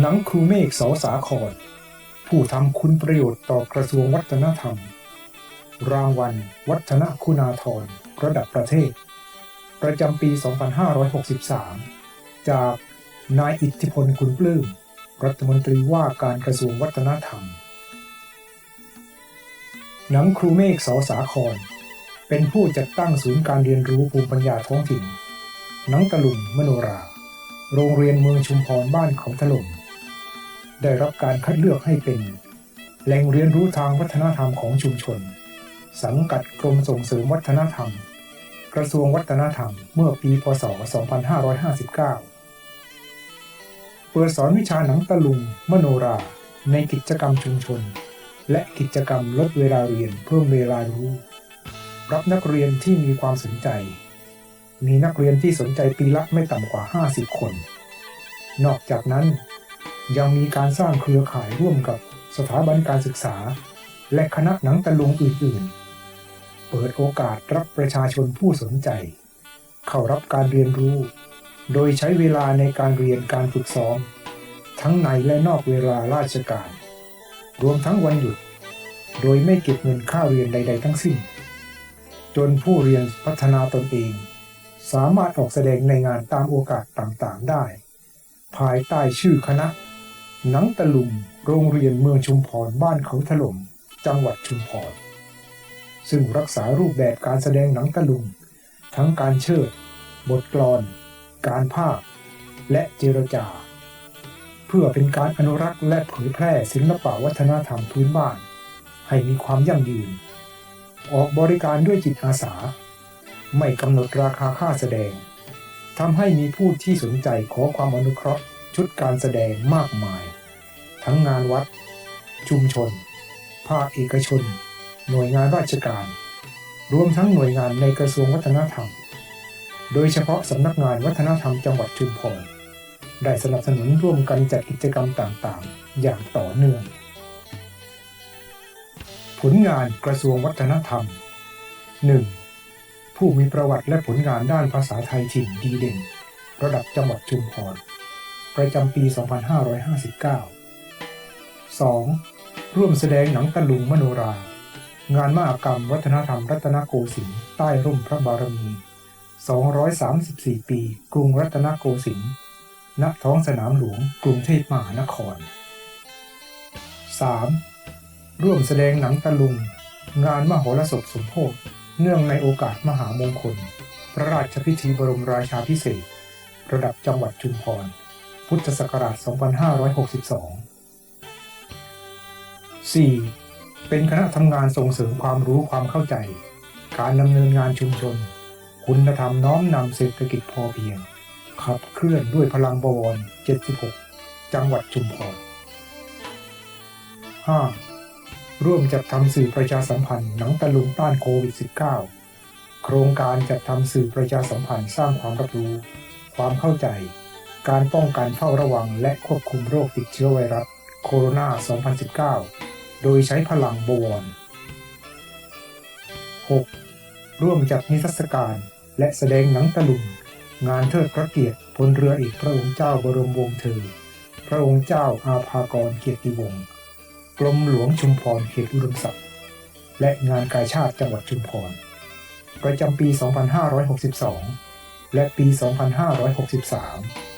หนังครูเมฆเสาสาคร ผู้ทำคุณประโยชน์ต่อกระทรวงวัฒนธรรม รางวัล วัฒนคุณาธรระดับประเทศ ประจำปี 2563 จากนายอิทธิพลคุณปลื้มรัฐมนตรีว่าการกระทรวงวัฒนธรรม หนังครูเมฆเสาสาคร เป็นผู้จัดตั้งศูนย์การเรียนรู้ภูมิปัญญาท้องถิ่นหนังตะลุงมโนรา โรงเรียนเมืองชุมพรบ้านเขาถล่ม ได้รับการคัดเลือกให้เป็น แหล่งเรียนรู้ทางวัฒนธรรมของชุมชน สังกัดกรมส่งเสริมวัฒนธรรม กระทรวงวัฒนธรรมเมื่อปีพศ 2559 เปิดสอนวิชาหนังตะลุง มโนรา ในกิจกรรมชุมชน และกิจกรรมลดเวลาเรียนเพิ่มเวลารู้ รับนักเรียนที่มีความสนใจ มีนักเรียนที่สนใจปีละไม่ต่ำกว่า 50 คน นอกจากนั้น ยังมีการสร้างเครือข่ายร่วมกับสถาบันการศึกษา และคณะหนังตะลุงอื่น ๆ เปิดโอกาสรับประชาชนผู้สนใจ เข้ารับการเรียนรู้ โดยใช้เวลาในการเรียนการฝึกซ้อม ทั้งในและนอกเวลาราชการ รวมทั้งวันหยุด โดยไม่เก็บเงินค่าเรียนใด ๆ ทั้งสิ้น จนผู้เรียนพัฒนาตนเอง สามารถออกแสดงในงานตามโอกาสต่าง ๆ ได้ ภายใต้ชื่อคณะ หนังตะลุงโรงเรียนเมืองชุมพรบ้านเขาถล่ม จังหวัดชุมพร ซึ่งรักษารูปแบบการแสดงหนังตะลุง ทั้งการเชิด บทกลอน การภาค และเจรจา เพื่อเป็นการอนุรักษ์และเผยแพร่ศิลปวัฒนธรรมพื้นบ้าน ให้มีความยั่งยืน ออกบริการด้วยจิตอาสา ไม่กำหนดราคาค่าแสดงทำให้มีผู้ที่สนใจขอความอนุเคราะห์ชุดการแสดงมากมาย ทั้งงานวัด ชุมชน ภาคเอกชน หน่วยงานราชการ รวมทั้งหน่วยงานในกระทรวงวัฒนธรรม โดยเฉพาะสำนักงานวัฒนธรรมจังหวัดชุมพรได้สนับสนุนร่วมกันจัดกิจกรรมต่างๆ อย่างต่อเนื่อง ผลงานกระทรวงวัฒนธรรม 1. ผู้มีประวัติและผลงานด้านภาษาไทยถิ่นดีเด่น ระดับจังหวัดชุมพรประจำปี 2559 2. ร่วมแสดงหนังตะลุงมโนรา งานมหกรรมวัฒนธรรมรัตนโกสินทร์ใต้ร่มพระบารมี 234 ปี กรุงรัตนโกสินทร์ณท้องสนามหลวงกรุงเทพมหานคร 3. ร่วมแสดงหนังตะลุง งานมโหรสพสมโภชเนื่องในโอกาสมหามงคล พระราชพิธีบรมราชาพิเศษกระดับจังหวัดชุมพร พุทธศักราช 2562 4. เป็นคณะทำงานส่งเสริมความรู้ความเข้าใจ การดำเนินงานชุมชน คุณธรรมน้อมนำเศรษฐกิจพอเพียง ขับเคลื่อนด้วยพลังบวร 76 จังหวัดชุมพร 5. ร่วมจัดทำสื่อประชาสัมพันธ์หนังตะลุงต้านโควิด -19 โครงการจัดทำสื่อประชาสัมพันธ์สร้างความรับรู้ ความเข้าใจ การป้องกันเฝ้าระวังและควบคุมโรคติดเชื้อไวรัสโคโรนา 2019 โดยใช้พลังบวร 6. ร่วมจัดนิทรรศการและแสดงหนังตะลุงงานเทิดพระเกียรติพลเรือเอกพระองค์เจ้าบรมวงศ์เธอ พระองค์เจ้าอาภากรเกียรติวงศ์กรมหลวงชุมพรเขตอุดมศักดิ์และงานกายชาติจังหวัดชุมพร ประจำปี 2562 และปี 2563